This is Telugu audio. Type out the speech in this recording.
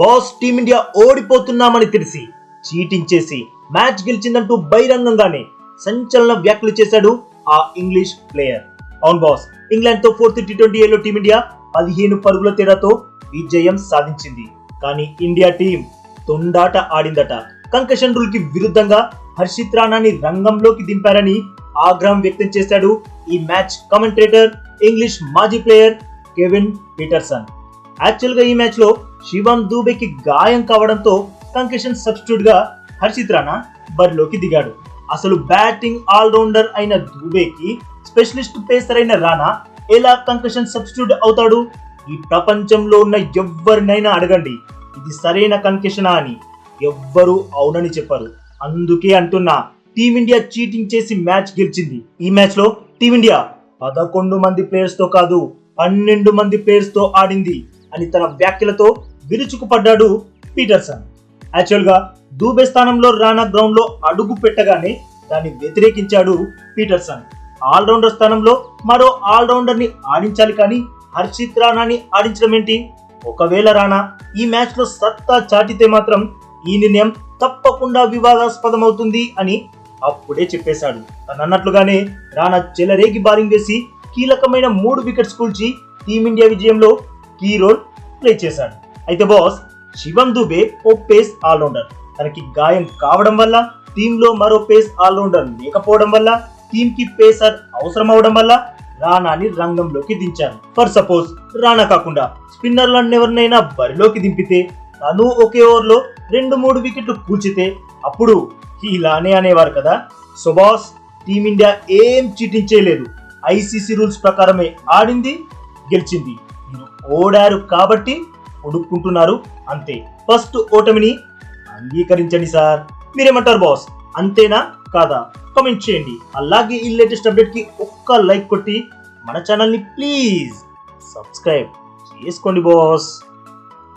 బాస్ టీమిండియా ఓడిపోతున్నామని తెలిసి చీటింగ్ చేసి మ్యాచ్ గెలిచిందంటూ బహిరంగంగానే సంచలన వ్యాఖ్యలు చేశాడు ఆ ఇంగ్లీష్ ప్లేయర్. అవును బాస్ ఇంగ్లాండ్తో ఫోర్త్ టీ ట్వంటీ ఏలో టీమిండియా పదిహేను పరుగుల తేడాతో విజయం సాధించింది. కానీ ఇండియా టీం తొండాట ఆడిందట. కంకషన్ రూల్కి విరుద్ధంగా హర్షిత్ రాణాని రంగంలోకి దింపారని ఆగ్రహం వ్యక్తం చేశాడు ఈ మ్యాచ్ కమెంటేటర్ ఇంగ్లీష్ మాజీ ప్లేయర్ కెవిన్ పీటర్సన్. యాక్చువల్గా ఈ మ్యాచ్లో శివం దూబేకి గాయం కావడంతో కంకెషన్ సబ్స్టిట్యూట్గా హర్షిత్ రాణా బరిలోకి దిగాడు. అసలు బ్యాటింగ్ ఆల్రౌండర్ అయిన దూబేకి స్పెషలిస్ట్ పేసర్ అయిన రాణా ఎలా కంకషన్ సబ్స్టిట్యూట్ అవుతాడు? ఈ ప్రపంచంలో ఉన్న ఎవరినైనా అడగండి. ఇది సరైన కంకెషనా అని ఎవ్వరు అవునని చెప్పరు. అందుకే అంటున్నా టీమిండియా చీటింగ్ చేసి మ్యాచ్ గెలిచింది. ఈ మ్యాచ్లో టీమిండియా పదకొండు మంది ప్లేయర్స్తో కాదు పన్నెండు మంది ప్లేయర్స్తో ఆడింది. అని తన వ్యాఖ్యలతో విరుచుకుపడ్డాడు పీటర్సన్. యాక్చువల్గా దూబే స్థానంలో రానా గ్రౌండ్లో అడుగు పెట్టగానే దాన్ని వ్యతిరేకించాడు పీటర్సన్. ఆల్రౌండర్ స్థానంలో మరో ఆల్రౌండర్ని ఆడించాలి కానీ హర్షిత్ రాణాని ఆడించడం ఏంటి? ఒకవేళ రాణా ఈ మ్యాచ్లో సత్తా చాటితే మాత్రం ఈ నిర్ణయం తప్పకుండా వివాదాస్పదం అవుతుంది అని అప్పుడే చెప్పేశాడు. తను అన్నట్లుగానే రాణా చెలరేగి బాలింగ్ వేసి కీలకమైన మూడు వికెట్స్ కూల్చి టీమిండియా విజయంలో కీ రోల్ ప్లే చేశాడు. అయితే బాస్ శివం దుబే ఓ పేస్ ఆల్రౌండర్. తనకి గాయం కావడం వల్ల టీంలో మరో పేస్ ఆల్రౌండర్ లేకపోవడం వల్ల టీం కి పేసర్ అవసరం అవడం వల్ల రాణాని రంగంలోకి దించారు. ఫర్ సపోజ్ రాణా కాకుండా స్పిన్నర్లను ఎవరినైనా బరిలోకి దింపితే తను ఒకే ఓవర్లో రెండు మూడు వికెట్లు కూల్చితే అప్పుడు ఇలానే అనేవారు కదా. సో బాస్ టీమిండియా ఏం చీటింగ్ ఐసీసీ రూల్స్ ప్రకారమే ఆడింది గెలిచింది. ఓడారు కాబట్టి ఒడుక్కుంటున్నారు అంతే. ఫస్ట్ ఓటమిని అంగీకరించండి సార్. మీరేమంటారు బాస్? అంతేనా కాదా? కమెంట్ చేయండి. అలాగే ఈ లేటెస్ట్ అప్డేట్కి ఒక్క లైక్ కొట్టి మన ఛానల్ని ప్లీజ్ సబ్స్క్రైబ్ చేసుకోండి బాస్.